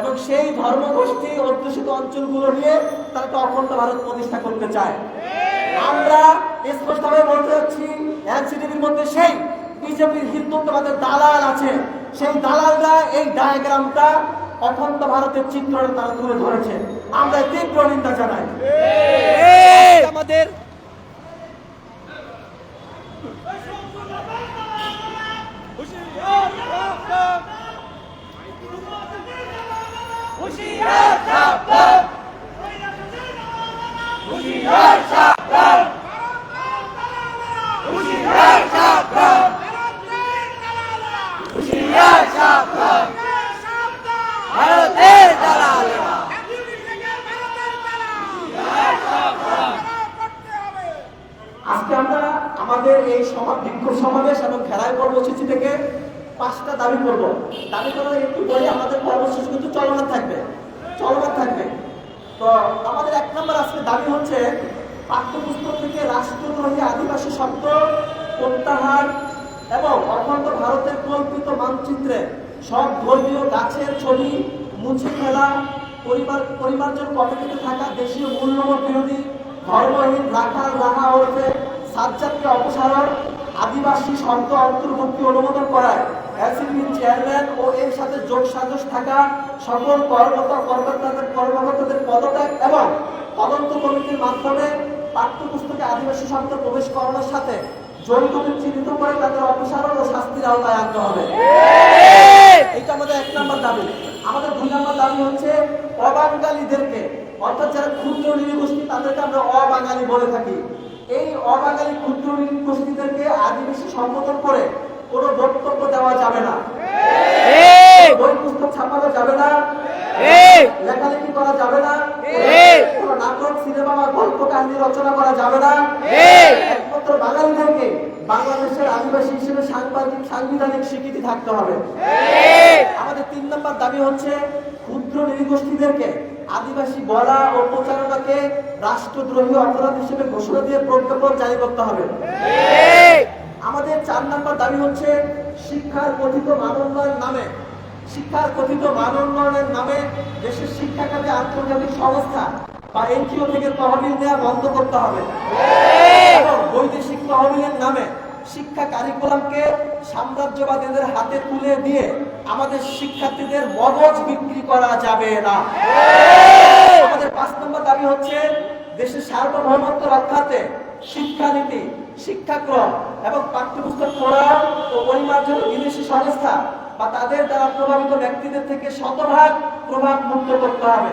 এবং সেই ধর্মগোষ্ঠী অধ্যুষিত অঞ্চলগুলো নিয়ে তারা একটা অখণ্ড ভারত প্রতিষ্ঠা করতে চায়। আমরা স্পষ্টভাবে বলতে যাচ্ছি এনসিটিভির মধ্যে সেই বিজেপির হিন্দুত্ববাদের দালাল আছে। সেই দালালরা এই ডায়াগ্রামটা অখণ্ড ভারতের চিত্রটা তারা তুলে ধরেছে। আমরা তীব্র নিন্দা জানাই। আমাদের আজকে আমরা আমাদের এই সভা বিক্ষোভ সমাবেশ এবং খেলায় কর্মসূচি থেকে পাঁচটা দাবি করব। দাবি করার একটু পরে আমাদের কর্মসূচি কিন্তু চলমান থাকবে। চলমান থাকবে। তো আমাদের এক নম্বর আজকে দাবি হচ্ছে পাঠ্যপুস্তক থেকে রাষ্ট্রদ্রোহী আদিবাসী শব্দ, প্রত্যাহার এবং অখণ্ড ভারতের কল্পিত মানচিত্রে সব ধর্মীয় গাছের ছবি, মুছে ফেলা, পরিবার পরিমার্জন কমিটিতে থাকা দেশীয় মূল্যবোধ বিরোধী, ধর্মহীন, রাখা, রাহা ওরফে সাজ্জাদকে অপসারণ, আদিবাসী শব্দ অন্তর্ভুক্তি অনুমোদন করায় এসিবির চেয়ারম্যান ও এর সাথে যোগ সাজস থাকা সকল কর্মকর্তা কর্মকর্তাদের কর্মকর্তাদের পদত্যাগ এবং তদন্ত কমিটির মাধ্যমে পাঠ্যপুস্তকে আদিবাসী শব্দ প্রবেশ করানোর সাথে জড়িতদের চিহ্নিত করে তাদের অপসারণ ও শাস্তির আওতায় আনতে হবে। এইটা আমাদের এক নম্বর দাবি। আমাদের দুই নম্বর দাবি হচ্ছে অবাঙালিদেরকে, অর্থাৎ যারা ক্ষুদ্র নৃগোষ্ঠী তাদেরকে আমরা অবাঙালি বলে থাকি। এই অবাঙালি ক্ষুদ্র নৃগোষ্ঠীদেরকে আদিবাসী সম্বোধন করে কোনো বক্তব্য দেওয়া যাবে না। বই পুস্তক ছাপানো যাবে না। লেখালেখি করা যাবে না। কোনো নাটক সিনেমা বা গল্প কাহিনী রচনা করা যাবে না। একমাত্র বাঙালিদেরকে বাংলাদেশের আদিবাসী হিসেবে সাংবাদিক সাংবিধানিক স্বীকৃতি থাকতে হবে। আমাদের তিন নম্বর দাবি হচ্ছে ক্ষুদ্র নৃগোষ্ঠীদেরকে আদিবাসী বলা ও প্রচারণাকে রাষ্ট্রদ্রোহী অপরাধ হিসেবে ঘোষণা দিয়ে প্রজ্ঞাপন জারি করতে হবে। আমাদের চার নম্বর দাবি হচ্ছে শিক্ষার কথিত মান নামে শিক্ষার কথিত মান উন্নয়নের নামে দেশের শিক্ষা খাতে আন্তর্জাতিক সংস্থা বা এনজিও থেকে তহবিল দেওয়া বন্ধ করতে হবে। বৈদেশিক তহবিলের নামে শিক্ষা কারিকুলামকে সাম্রাজ্যবাদীদের হাতে তুলে দিয়ে আমাদের শিক্ষার্থীদের মগজ বিক্রি করা যাবে না। আমাদের পাঁচ নম্বর দাবি হচ্ছে দেশের সার্বভৌমত্ব রক্ষাতে শিক্ষানীতি, শিক্ষাক্রম এবং পাঠ্যপুস্তক পড়া ও পরিমার্জন বিদেশি সংস্থা বা তাদের দ্বারা প্রভাবিত ব্যক্তিদের থেকে শতভাগ প্রভাব মুক্ত করতে হবে।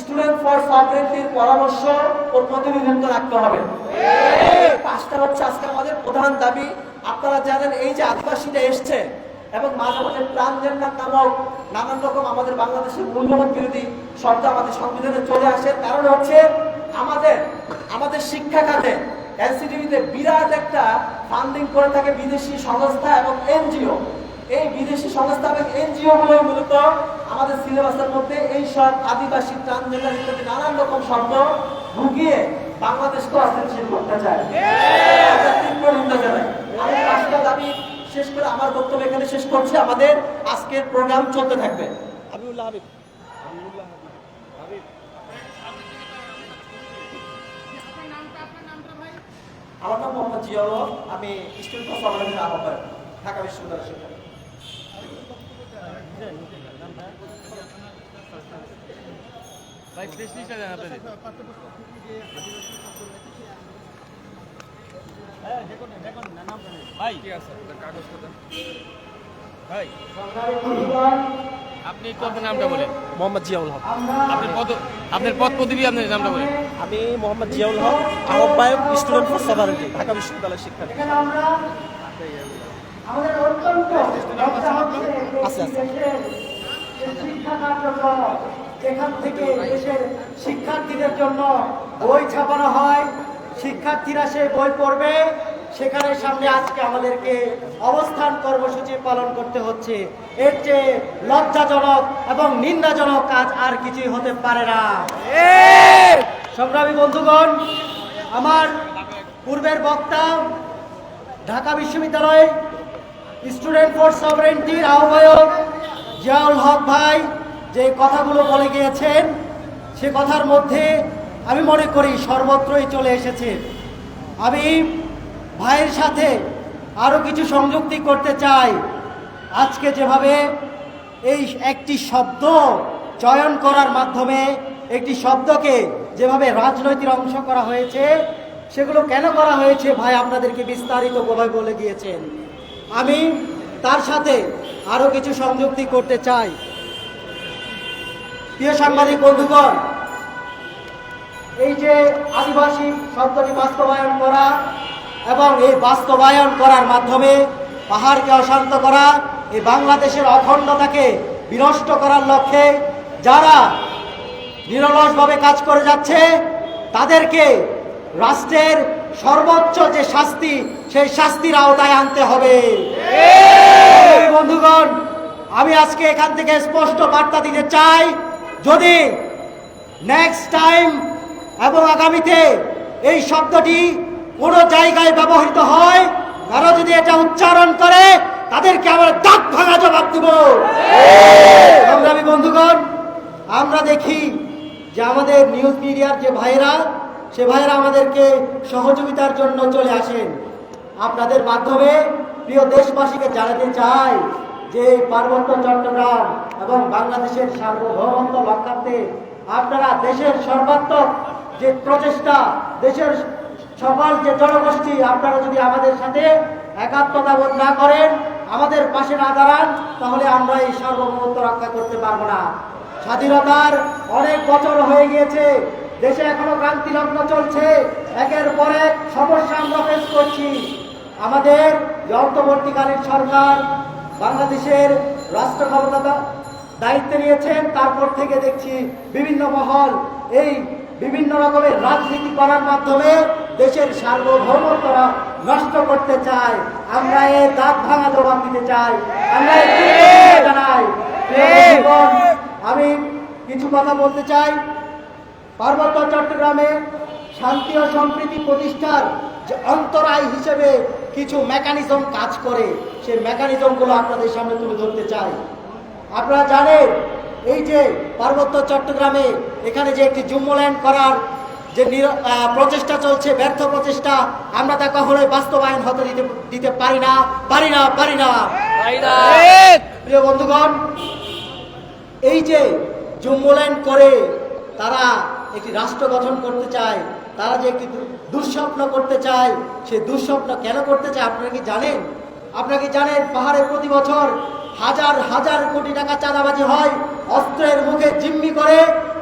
স্টুডেন্ট ফর সফটওয়্যারটির পরামর্শ ও প্রতিনিধিত্ব রাখতে হবে। পাঁচটা হচ্ছে আজকে আমাদের প্রধান দাবি। আপনারা জানেন এই যে আদিবাসীরা এসছে এবং মাঝে মাঝে ট্রান্সজেন্ডার নামক নানান রকম আমাদের বাংলাদেশের মূল্যবোধ বিরোধী শব্দ আমাদের সংবিধানে চলে আসে। কারণ হচ্ছে আমাদের আমাদের শিক্ষা খাতে এনসিটিভিতে বিরাট একটা ফান্ডিং করে থাকে বিদেশি সংস্থা এবং এনজিও। এই বিদেশি সংস্থা এবং এনজিও গুলো মূলত আমাদের সিলেবাসের মধ্যে এই সব আদিবাসী, ট্রান্সজেন্ডার ইত্যাদি নানান রকম শব্দ ঢুকিয়ে বাংলাদেশকে অস্থিতিশীল করতে চায়। আমি শেষ করে আমার বক্তব্য এখানে শেষ করছি। আমাদের আজকের প্রোগ্রাম চলতে থাকবে। হাবিবুল্লাহ হাবিব। আমার নাম মোহাম্মদ জিয়াউল হক আমি স্টুডেন্ট ফর সমাজের আহ্বায়ক ঢাকা বিশ্ববিদ্যালয় শিক্ষা ভাই প্রেস লিস্টটা দেন আপনাদের। ভাই। ঠিক আছে? কাগজ কথা ভাই। আপনি একটু আপনার নামটা বলেন। মোহাম্মদ জিয়াউল হক। পদ আপনার পদ পদবী আপনার নামটা বলেন। আমি মোহাম্মদ জিয়াউল হক আহ্বায়ক স্টুডেন্ট ফর সভারেন্টি ঢাকা বিশ্ববিদ্যালয় শিক্ষা এখানে আচ্ছা, আচ্ছা। থেকে দেশের শিক্ষার্থীদের জন্য বই ছাপানো হয়। শিক্ষার্থীরা সেই বই পড়বে। সেখানে সামনে আজকে আমাদেরকে অবস্থান কর্মসূচি পালন করতে হচ্ছে। এর চেয়ে লজ্জাজনক এবং নিন্দাজনক কাজ আর কিছুই হতে পারে না। সংগ্রামী বন্ধুগণ, আমার পূর্বের বক্তা, ঢাকা বিশ্ববিদ্যালয় স্টুডেন্ট ফর সভারেন্টির আহ্বায়ক জিয়াউল হক ভাই যে কথাগুলো বলে গিয়েছেন, সে কথার মধ্যে আমি মনে করি সর্বত্রই চলে এসেছে। আমি ভাইয়ের সাথে আরও কিছু সংযুক্তি করতে চাই। আজকে যেভাবে এই একটি শব্দ চয়ন করার মাধ্যমে একটি শব্দকে যেভাবে রাজনৈতিক অংশ করা হয়েছে, সেগুলো কেন করা হয়েছে ভাই আপনাদেরকে বিস্তারিত ভাবে বলে গিয়েছেন আমি তার সাথে আরও কিছু সংযুক্তি করতে চাই। প্রিয় সাংবাদিক বন্ধুগণ, এই যে আদিবাসী শব্দটি বাস্তবায়ন করা এবং এই বাস্তবায়ন করার মাধ্যমে পাহাড়কে অশান্ত করা, এই বাংলাদেশের অখণ্ডতাকে বিনষ্ট করার লক্ষ্যে যারা নিরলসভাবে কাজ করে যাচ্ছে, তাদেরকে রাষ্ট্রের সর্বোচ্চ যে শাস্তি, সেই শাস্তির আওতায় আনতে হবে। বন্ধুগণ, আমি আজকে এখান থেকে স্পষ্ট বার্তা দিতে চাই, যদি নেক্সট টাইম এবং আগামীতে এই শব্দটি কোনো জায়গায় ব্যবহৃত হয় তারা যদি এটা উচ্চারণ করে, তাদেরকে আমরা দাঁত ভাঙা জবাব দেব। সংগ্রামী বন্ধুগণ, আমরা দেখি যে আমাদের নিউজ মিডিয়ার যে ভাইরা সে ভাইরা আমাদেরকে সহযোগিতার জন্য চলে আসেন। আপনাদের মাধ্যমে প্রিয় দেশবাসীকে জানাতে চাই যে পার্বত্য চট্টগ্রাম এবং বাংলাদেশের সার্বভৌমত্ব রক্ষার্থে আপনারা দেশের সর্বাত্মক যে প্রচেষ্টা, দেশের সকল যে জনগোষ্ঠী আপনারা যদি আমাদের সাথে একাত্মতা বোধ না করেন, আমাদের পাশে না দাঁড়ান, তাহলে আমরা এই সার্বভৌমত্ব রক্ষা করতে পারব না। স্বাধীনতার অনেক বছর হয়ে গিয়েছে, দেশে এখনও ক্রান্তি লগ্ন চলছে, একের পর এক সমস্যা আমরা ফেস করছি। আমাদের অন্তর্বর্তীকালীন সরকার বাংলাদেশের রাষ্ট্র ক্ষমতা দায়িত্বে নিয়েছেন, তারপর থেকে দেখছি বিভিন্ন মহল এই বিভিন্ন রকমের রাজনীতি করার মাধ্যমে দেশের সার্বভৌমত্বরা নষ্ট করতে চায়। আমরা এই দাঁত ভাঙা জবাব দিতে চাই। আমরা জানাই আমি কিছু কথা বলতে চাই। পার্বত্য চট্টগ্রামে শান্তি ও সম্প্রীতি প্রতিষ্ঠার যে অন্তরায় হিসেবে কিছু মেকানিজম কাজ করে, সেই মেকানিজমগুলো আপনাদের সামনে তুলে ধরতে চাই। আপনারা জানেন, এই যে পার্বত্য চট্টগ্রামে এখানে যে একটি জুম্মল্যান্ড করার যে নির- আহ, প্রচেষ্টা চলছে ব্যর্থ প্রচেষ্টা আমরা তা কখনোই বাস্তবায়ন হতে দিতে দিতে পারি না পারি না পারি না। প্রিয় বন্ধুগণ এই যে জুম্বল্যান্ড করে তারা একটি রাষ্ট্র গঠন করতে চায় তারা যে একটি দুঃস্বপ্ন করতে চায় সে দুঃস্বপ্ন কেন করতে চায় আপনারা কি জানেন? আপনারা কি জানেন পাহাড়ে প্রতি বছর হাজার হাজার কোটি টাকা চাঁদাবাজি হয় অস্ত্রের মুখে জিম্মি করে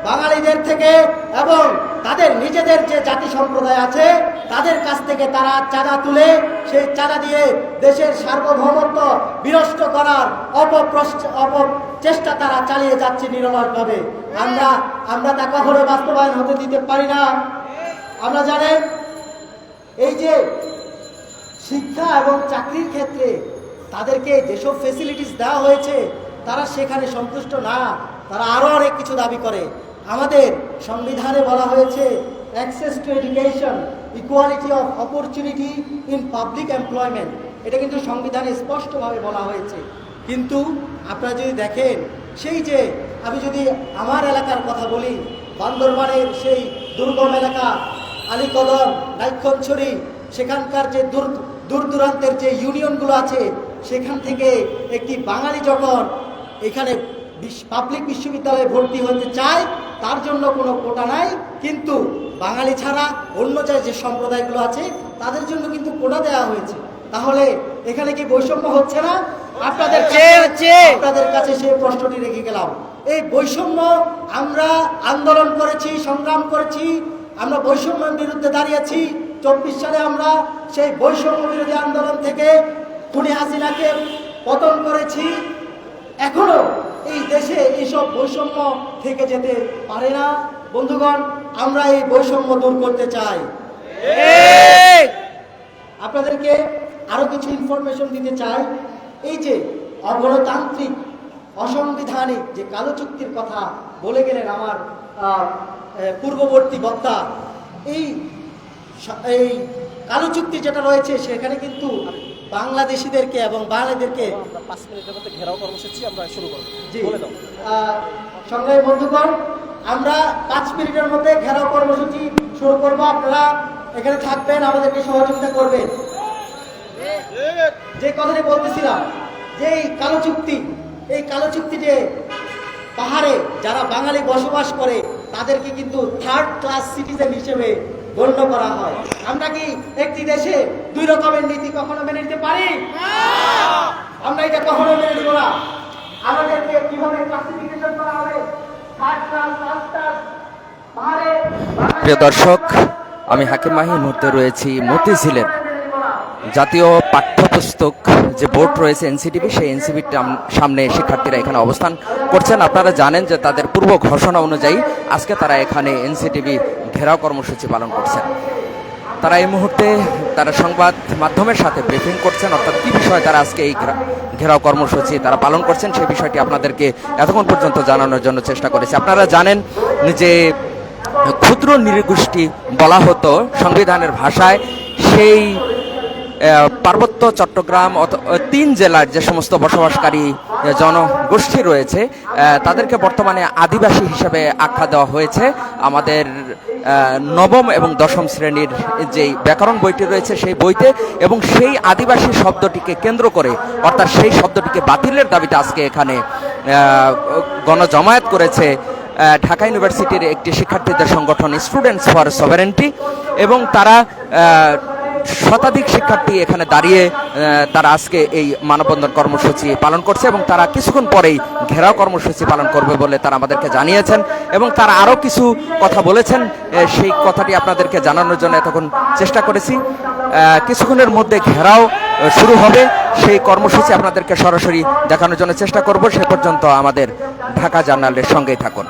বাঙালিদের থেকে এবং তাদের নিজেদের যে জাতি সম্প্রদায় আছে, তাদের কাছ থেকে তারা চাঁদা তুলে, সেই চাঁদা দিয়ে দেশের সার্বভৌমত্ব বিনষ্ট করার অপচেষ্টা তারা চালিয়ে যাচ্ছে নিরলসভাবে। আমরা আমরা তা কখনো বাস্তবায়ন হতে দিতে পারি না। আমরা জানেন এই যে শিক্ষা এবং চাকরির ক্ষেত্রে তাদেরকে যেসব ফেসিলিটিস দেওয়া হয়েছে, তারা সেখানে সন্তুষ্ট না। তারা আরও অনেক কিছু দাবি করে। আমাদের সংবিধানে বলা হয়েছে access to education equality of opportunity in public employment এটা কিন্তু সংবিধানে স্পষ্টভাবে বলা হয়েছে। কিন্তু আপনারা যদি দেখেন, সেই যে আমি যদি আমার এলাকার কথা বলি, বান্দরবানের সেই দুর্গম এলাকা, আলিকদম, নাইক্ষণছড়ি, সেখানকার যে দূর দূর দূরান্তের যে ইউনিয়নগুলো আছে, সেখান থেকে একটি বাঙালি যখন এখানে পাবলিক বিশ্ববিদ্যালয়ে ভর্তি হতে চায় তার জন্য কোনো কোটা নাই কিন্তু বাঙালি ছাড়া অন্য যে যে সম্প্রদায়গুলো আছে তাদের জন্য কিন্তু কোটা দেওয়া হয়েছে। তাহলে এখানে কি বৈষম্য হচ্ছে না? আপনাদের। আপনাদের কাছে সেই প্রশ্নটি রেখে গেলাম। এই বৈষম্য আমরা আন্দোলন করেছি সংগ্রাম করেছি আমরা বৈষম্যের বিরুদ্ধে দাঁড়িয়েছি। চব্বিশ সালে আমরা সেই বৈষম্য বিরোধী আন্দোলন থেকে খুনি হাসিনাকে পতন করেছি। দেশে এইসব বৈষম্য থেকে যেতে পারে না। বন্ধুগণ আমরা এই বৈষম্য দূর করতে চাই। আপনাদেরকে আরও কিছু ইনফরমেশন দিতে চাই। এই যে অগণতান্ত্রিক অসাংবিধানিক যে কালো চুক্তির কথা বলে গেলেন আমার পূর্ববর্তী বক্তা এই এই কালো চুক্তি যেটা রয়েছে সেখানে কিন্তু বাংলাদেশিদেরকে এবং বাঙালিদেরকে আমরা পাঁচ মিনিটের মধ্যে ঘেরাও কর্মসূচি আমরা শুরু করব। জি। বলে দাও। সংগ্রামী বন্ধুগণ আমরা পাঁচ মিনিটের মধ্যে ঘেরাও কর্মসূচি শুরু করব। আপনারা এখানে থাকবেন আমাদেরকে সহযোগিতা করবেন। যে কথাটি বলতেছিলাম যে এই কালো চুক্তি এই কালো চুক্তিতে পাহাড়ে যারা বাঙালি বসবাস করে তাদেরকে কিন্তু থার্ড ক্লাস সিটিজেন হিসেবে গণ্য করা হয়। আমরা কি একটি দেশে দুই রকমের নীতি কখনো মেনে নিতে পারি? আমরা এটা কখনো মেনে নিব না। আমাদেরকে কীভাবে ক্লাসিফিকেশন করা হবে? প্রিয় দর্শক আমি হাকিম মাহি মুহূর্তে রয়েছি মতিঝিলের জাতীয় পাঠ্যপুস্তক যে বোর্ড রয়েছে, এনসিটিভি, সেই এনসিবির সামনে শিক্ষার্থীরা এখানে অবস্থান করছেন। আপনারা জানেন যে তাদের পূর্ব ঘোষণা অনুযায়ী আজকে তারা এখানে এনসিটিভি ঘেরাও কর্মসূচি পালন করছেন। তারা এই মুহূর্তে তারা সংবাদ মাধ্যমের সাথে ব্রিফিং করছেন, অর্থাৎ কি বিষয়ে তারা আজকে এই ঘেরাও কর্মসূচি তারা পালন করছেন, সেই বিষয়টি আপনাদেরকে এতক্ষণ পর্যন্ত জানানোর জন্য চেষ্টা করেছি। আপনারা জানেন যে ক্ষুদ্র নৃগোষ্ঠী বলা হতো সংবিধানের ভাষায়, সেই পার্বত্য চট্টগ্রাম তিন জেলার যে সমস্ত বসবাসকারী জনগোষ্ঠী রয়েছে তাদেরকে বর্তমানে আদিবাসী হিসেবে আখ্যা দেওয়া হয়েছে। আমাদের নবম এবং দশম শ্রেণির যেই ব্যাকরণ বইটি রয়েছে সেই বইতে এবং সেই আদিবাসী শব্দটিকে কেন্দ্র করে, অর্থাৎ সেই শব্দটিকে বাতিলের দাবিতে আজকে এখানে গণজমায়েত করেছে ঢাকা ইউনিভার্সিটির একটি শিক্ষার্থীদের সংগঠন স্টুডেন্টস ফর সভারেন্টি এবং তারা শতাধিক শিক্ষার্থী এখানে দাঁড়িয়ে তারা আজকে এই মানববন্ধন কর্মসূচি পালন করছে এবং তারা কিছুক্ষণ পরেই ঘেরাও কর্মসূচি পালন করবে বলে তারা আমাদেরকে জানিয়েছেন এবং তারা আরও কিছু কথা বলেছেন সেই কথাটি আপনাদেরকে জানানোর জন্য এতক্ষণ চেষ্টা করেছি। কিছুক্ষণের মধ্যে ঘেরাও শুরু হবে। সেই কর্মসূচি আপনাদেরকে সরাসরি দেখানোর জন্য চেষ্টা করব। সে পর্যন্ত আমাদের ঢাকা জার্নালের সঙ্গেই থাকুন।